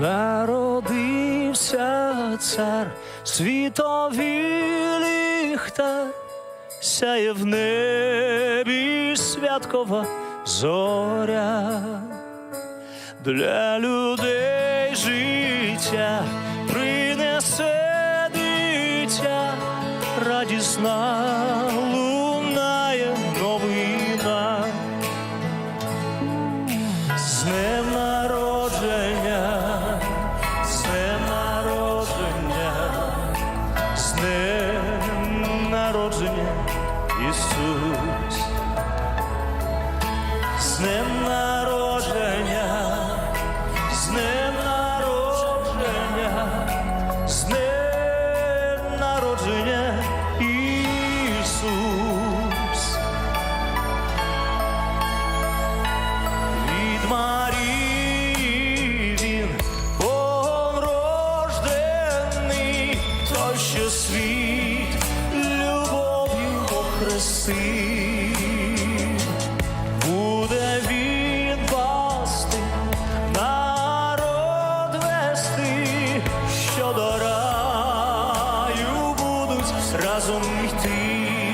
народився цар, світові ліхтар, сяє в небі святкова зоря для людей життя принесе дитя радісна. Ісус, з днем народження, з днем народження, з днем воскреси, буде він пасти, народ вести, що до раю будуть разом йти.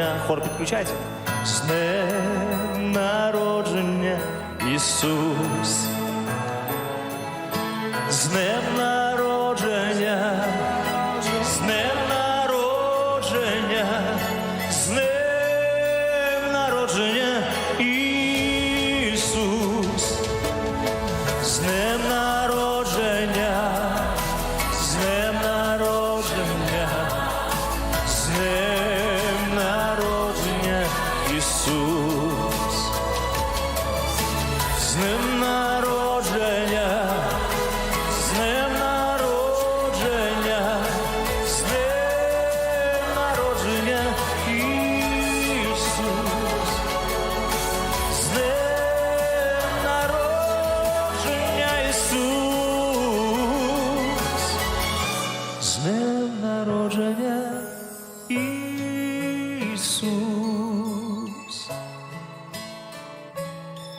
дня. Хор підключається. З днем народження Ісус. З днем народження, з днем народження, з днем народження Ісус. З днем Ісус, з ним народження, з ним народження, з ним народження.